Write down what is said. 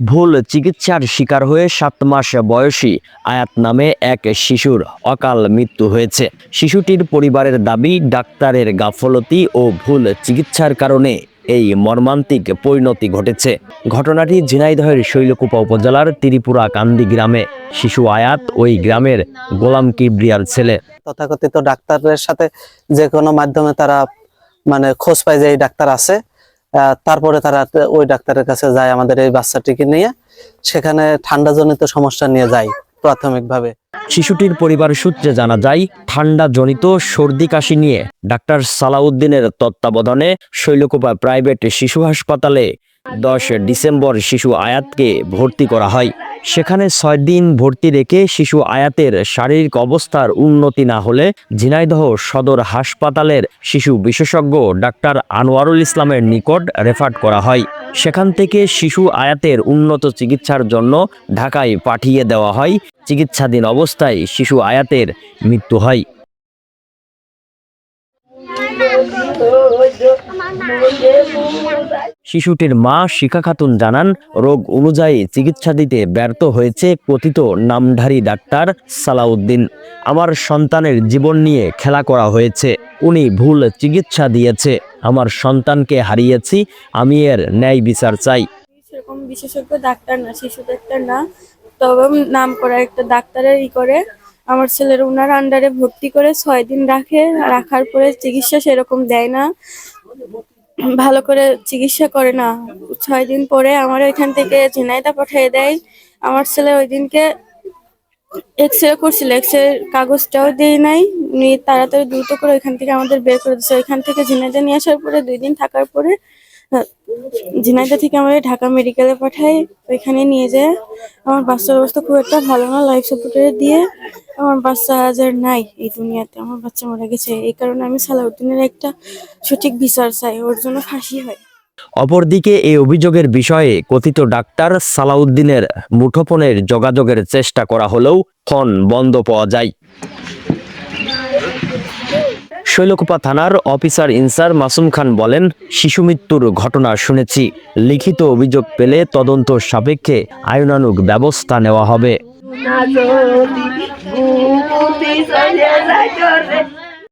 ভুল চিকিৎসার শিকার হয়ে সাত মাস বয়সী আয়াত নামে এক শিশুর অকাল মৃত্যু হয়েছে। শিশুটির পরিবারের দাবি, ডাক্তারের গাফলতি ও ভুল চিকিৎসার কারণে এই মর্মান্তিক পরিণতি ঘটেছে। ঘটনাটি ঝিনাইদহের শৈলকুপা উপজেলার ত্রিপুরা কান্দি গ্রামে। শিশু আয়াত ওই গ্রামের গোলাম কিবরিয়ার ছেলে। তথাকথিত ডাক্তারের সাথে যে কোনো মাধ্যমে তারা মানে খোঁজ পায় যে এই ডাক্তার আছে। তারপরে তারা ওই ডাক্তারের কাছে যায় আমাদের এই বাচ্চাটিকে নিয়ে। সেখানে ঠান্ডা জনিত সমস্যা নিয়ে যায় প্রাথমিকভাবে। শিশুটির পরিবার সূত্রে জানা যায় ঠান্ডা জনিত সর্দি কাশি নিয়ে ডাক্তার সালাউদ্দিনের তত্ত্বাবধানে শৈলকুপা প্রাইভেট শিশু হাসপাতালে দশ ডিসেম্বর শিশু আয়াতকে ভর্তি করা হয়। সেখানে ছয় দিন ভর্তি রেখে শিশু আয়াতের শারীরিক অবস্থার উন্নতি না হলে ঝিনাইদহ সদর হাসপাতালের শিশু বিশেষজ্ঞ ডাক্তার আনোয়ারুল ইসলামের নিকট রেফার করা হয়। সেখান থেকে শিশু আয়াতের উন্নত চিকিৎসার জন্য ঢাকায় পাঠিয়ে দেওয়া হয়। চিকিৎসাধীন অবস্থায় শিশু আয়াতের মৃত্যু হয়। শিশুটির মা শিখা খাতুন জানান, রোগ অনুযায়ী চিকিৎসা দিতে ব্যর্থ হয়েছে কথিত নামধারী ডাক্তার সালাউদ্দিন। আমার সন্তানের জীবন নিয়ে খেলা করা হয়েছে, উনি ভুল চিকিৎসা দিয়েছে। আমার সন্তানকে হারিয়েছি, আমি এর ন্যায় বিচার চাই। সেরকম বিশেষজ্ঞ ডাক্তার না, শিশু ডাক্তার না, তবে নাম করা একটা ডাক্তারের ই করে। আমার ছেলের ওনার আন্ডারে ভর্তি করে ছয় দিন রাখে, রাখার পরে চিকিৎসা সেরকম দেয় না। ভালো করে চিকিৎসা করে না। ছয় দিন পরে আমার ওইখান থেকে ঝিনাইদা পাঠিয়ে দেয়। আমার ছেলে ওই দিনকে এক্স রে করছিল। এক্স রে কাগজটাও দেই নাই। নিয়ে তাড়াতাড়ি দ্রুত করে ওইখান থেকে আমাদের বের করে দিচ্ছে ওইখান থেকে ঝিনাইদা নিয়ে আসার পরে দুই দিন থাকার পরে, ঝিনাইদা থেকে আমাদের ঢাকা মেডিকেলে পাঠাই ওইখানে নিয়ে যায়। আমার বাচ্চার অবস্থা খুব একটা ভালো না। লাইফ সাপোর্টারে দিয়ে আমার বাচ্চা আজ নাই এই দুনিয়াতে, আমার বাচ্চা মারা গেছে। এই কারণে আমি সালাউদ্দিনের একটা সঠিক বিচার চাই, ওর জন্য ফাঁসি হয়। অপরদিকে এই অভিযোগের বিষয়ে কথিত ডাক্তার সালাউদ্দিনের মুঠোফোনের যোগাযোগের চেষ্টা করা হলেও ফোন বন্ধ পাওয়া যায়। শৈলকুপা থানার অফিসার ইনসার মাসুম খান বলেন, শিশু মৃত্যুর ঘটনা শুনেছি। লিখিত অভিযোগ পেলে তদন্ত সাপেক্ষে আইনানুগ ব্যবস্থা নেওয়া হবে। না যদি ভূতি চলে যায়